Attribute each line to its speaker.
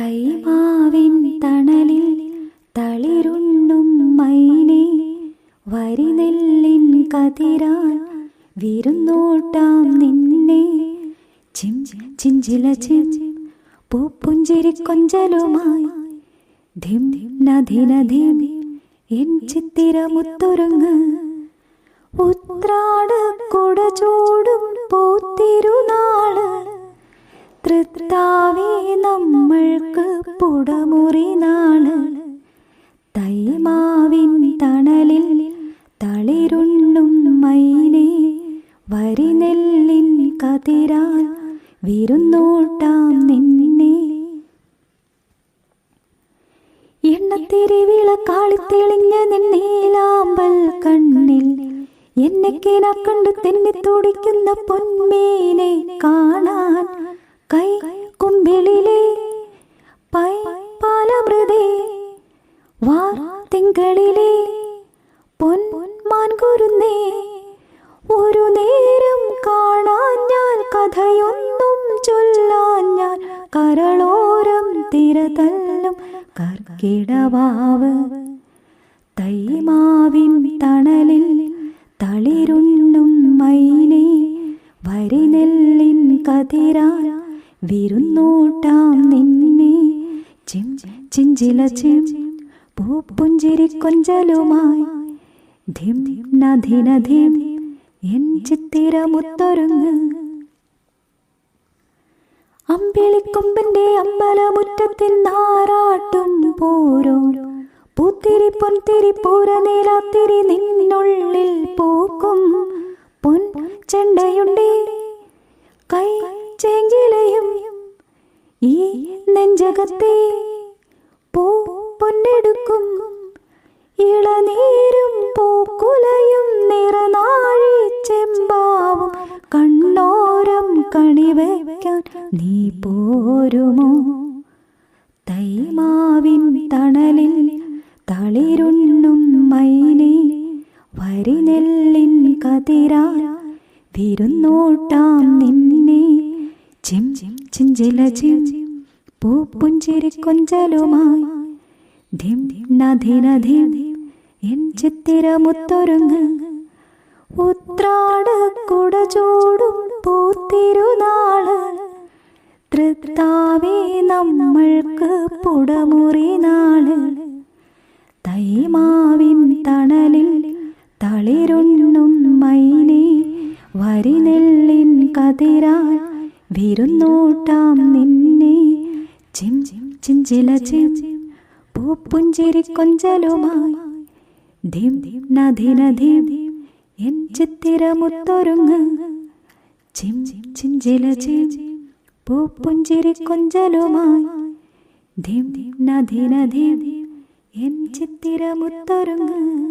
Speaker 1: തൈമാവിൻ തണലിൽ തളിരുണ്ണും മൈനെ വരിനെല്ലിൻ കതിരാൻ വിരുന്നോട്ടാം നിന്നെ. ചിം ചിഞ്ചില ചിം പൂപ്പുഞ്ചിരി കൊഞ്ചലുമായി ധിം നധിന ധിം എൻ ചിത്തിരമുത്തൊരുങ്ങ്. ഉത്രാട കൊട ചൂടും പോത്തിരുനാൾ തൃത്താവേ വരിനെല്ലിൻ കതിരാൽ വിരുന്നോട്ടാം നിന്നെ. എണ്ണത്തിരി വിളക്കാളിത്തെളിഞ്ഞ നിന്നീലാമ്പൽ കണ്ണിൽ എന്നെ കണ്ട് തെന്നി തുടിക്കുന്ന പൊന്മീനെ കാണാൻ കൈ കുമ്പിളിലെ പൈ പാലമൃതേ വാർ തിങ്കളിലെ പൊൻ മാൻകുരുന്നേ ഒരു നേരം കാണാൻ ഞാൻ കഥയൊന്നും ചൊല്ലാൻ ഞാൻ കരളോരം തിരതല്ലും കർക്കിടവാവ്. തൈമാവിൻ തണലിൽ തളിരുണ്ണും മൈനെ വരിനെല്ലിൻ കതിരാ വിരുന്നോട്ടാം നിന്നെ. ചിം ചിഞ്ചില ചിം പൂപ്പുഞ്ചിരി കൊഞ്ചലുമായി ധിം നധിന എൻ അമ്പിളിക്കൊമ്പന്റെ അമ്പലമുറ്റത്തിൽ നാരാട്ടും പോരോ. പൂത്തിരി പൊൻതിരി പൂര നീലാത്തിരി നിന്നുള്ളിൽ പൂക്കും. പൊൻ ചെണ്ടയുണ്ടേ കൈ ചേങ്കിലയും ഈ നെഞ്ചകത്തെ പൂ പൊന്നെടുക്കും. ഇളനീരും പൂക്കുലയും കണ്ണോരം കണിവയ്ക്കാൻ നീ പോരുമോ? തൈമാവിൻ തണലിൽ തളിരുണ്ണും മൈനെ വരിനെല്ലിൻ കതിരാ വിരുന്നോട്ടാം നിന്നെ. ചിം ചിം ചിഞ്ചില ചിം പൂപ്പുഞ്ചിരി കൊഞ്ചലുമായി. ധിം നധിന ധിം എൻ ചിത്തിരമുത്തൊരുങ്ങ് ഉത്രാട കുട ചൂടും പൂത്തിരുനാൾ തൃത്താവേ നമ്മൾക്ക് പുടമുറി നാൾ. തൈമാവിൻ തണലിൽ തളിരുണ്ണും മൈനെ. വരിനെല്ലിൻ കതിരാൻ വിരുന്നോട്ടാം നിന്നെ. ചിം ചിഞ്ചില ചിം പൂപ്പുഞ്ചിരി കൊഞ്ചലുമായി. ധിം ധിം എൻ ചിത്തിരമുത്തൊരുങ്ങ്. ചിം ചിം ധിം ചിത്തിരമുത്തൊരുങ്ങ്